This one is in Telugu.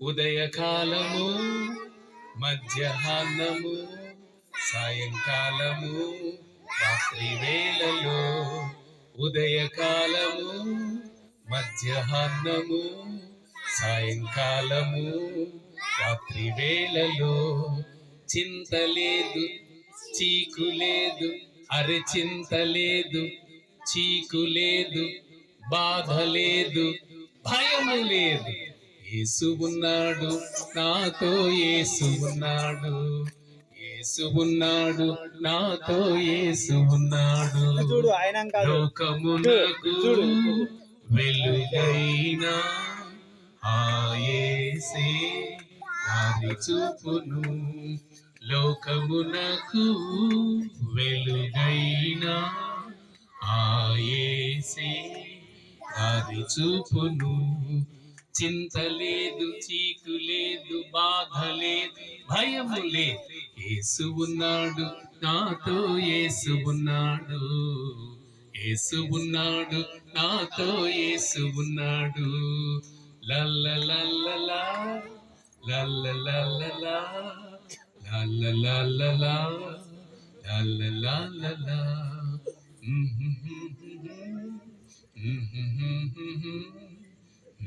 ఉదయకాలము మధ్యాహ్నము సాయంకాలము రాత్రి వేళలో ఉదయకాలము మధ్యాహ్నము సాయంకాలము రాత్రి వేళలో చింత లేదు చీకు లేదు అరే చింత లేదు చీకు లేదు బాధ లేదు భయము లేదు. యేసు ఉన్నాడు నాతో యేసు ఉన్నాడు. యేసు ఉన్నాడు నాతో యేసు ఉన్నాడు. చూడు ఆయన లోకమునకు. వెలుగైన ఆయేసే దారి చూపును. లోకమునకు వెలుగైన ఆయేసే దారి చూపును. చింత లేదు చీకు లేదు బాధ లేదు భయము లేదు ఏసు ఉన్నాడు నాతో ఏసు ఉన్నాడు. ఏసు ఉన్నాడు నాతో ఏసు ఉన్నాడు. లల్ల లల్లలా లల్ల లల్లలా లల్ల లల్లలా లల్ల లల్లలా Mm-hmm.